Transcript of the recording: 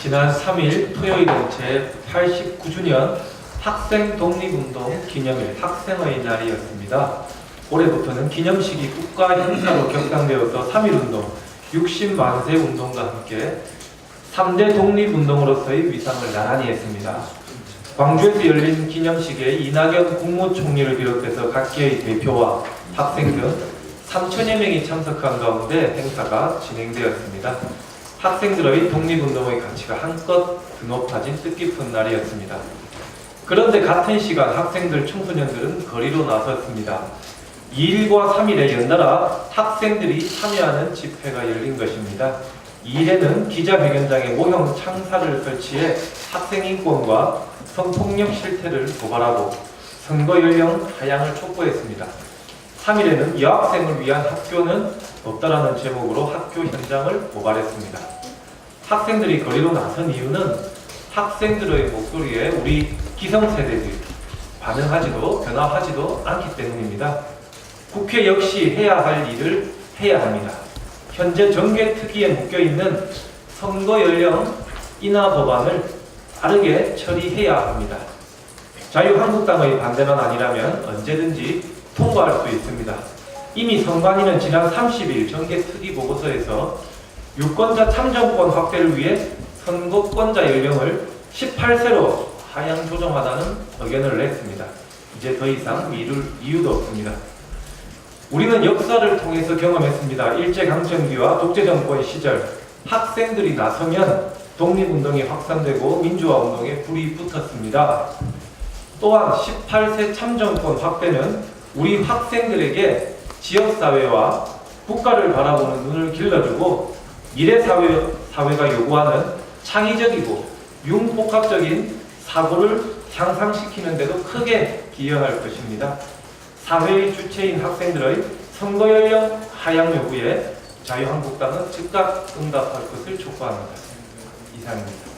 지난 3일 토요일은 제89주년 학생 독립운동 기념일 학생의 날이었습니다. 올해부터는 기념식이 국가 행사로 격상되어서 3.1운동, 60만세 운동과 함께 3대 독립운동으로서의 위상을 나란히 했습니다. 광주에서 열린 기념식에 이낙연 국무총리를 비롯해서 각계의 대표와 학생 등 3천여 명이 참석한 가운데 행사가 진행되었습니다. 학생들의 독립운동의 가치가 한껏 드높아진 뜻깊은 날이었습니다. 그런데 같은 시간 학생들, 청소년들은 거리로 나섰습니다. 2일과 3일에 연달아 학생들이 참여하는 집회가 열린 것입니다. 2일에는 기자회견장에 모형 창사를 설치해 학생 인권과 성폭력 실태를 고발하고 선거 연령 하향을 촉구했습니다. 3일에는 여학생을 위한 학교는 없다라는 제목으로 학교 현장을 고발했습니다. 학생들이 거리로 나선 이유는 학생들의 목소리에 우리 기성세대들이 반응하지도 변화하지도 않기 때문입니다. 국회 역시 해야 할 일을 해야 합니다. 현재 정계 특위에 묶여 있는 선거 연령 인하 법안을 빠르게 처리해야 합니다. 자유한국당의 반대만 아니라면 언제든지 통과할 수 있습니다. 이미 선관위는 지난 30일 정계 특위 보고서에서 유권자 참정권 확대를 위해 선거권자 연령을 18세로 하향 조정하다는 의견을 냈습니다. 이제 더 이상 미룰 이유도 없습니다. 우리는 역사를 통해서 경험했습니다. 일제강점기와 독재정권 시절 학생들이 나서면 독립운동이 확산되고 민주화운동에 불이 붙었습니다. 또한 18세 참정권 확대는 우리 학생들에게 지역사회와 국가를 바라보는 눈을 길러주고 미래사회, 사회가 요구하는 창의적이고 융복합적인 사고를 향상시키는 데도 크게 기여할 것입니다. 사회의 주체인 학생들의 선거 연령 하향 요구에 자유한국당은 즉각 응답할 것을 촉구합니다. 이상입니다.